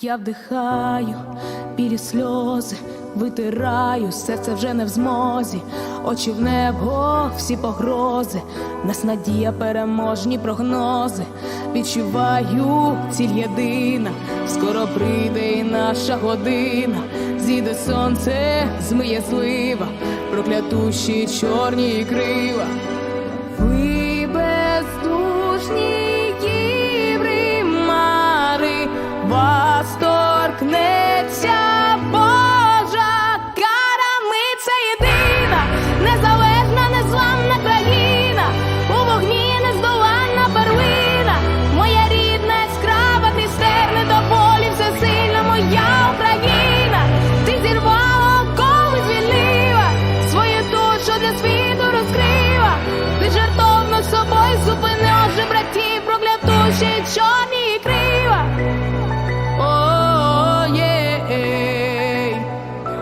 Я вдихаю білі сльози, витираю, серце вже не в змозі, очі в небо, всі погрози, нас надія, переможні прогнози. Відчуваю ціль єдина, скоро прийде і наша година. Зійде сонце, змиє злива, проклятущі чорні крила. Проклятущі чорні крила.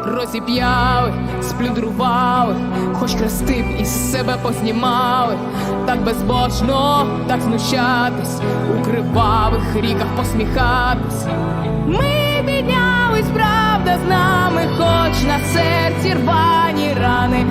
Розіп'яли, сплюдрували, хоч хрести б із себе познімали, так безбожно, так знущатись, у кривавих ріках посміхатись. Ми піднялись, правда з нами, хоч на серці рвані рани,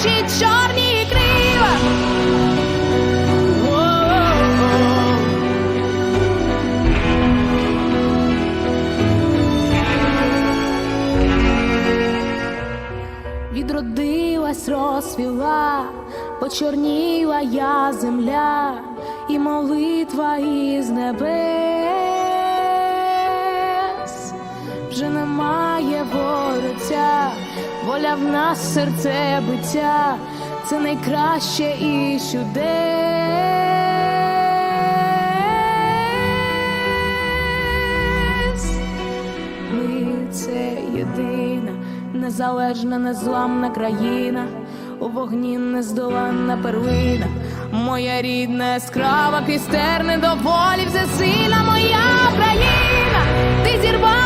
проклятущі чорні крила. Відродилась, розсвіла, почорніла я земля, і молитва із небес вже немає воротя, воля в нас серце биття, це найкраще і чудес. Ми це єдина, незалежна, незламна країна, у вогні нездоланна перлина, моя рідна яскрава крістерне до волі все сила моя країна, ти зірвала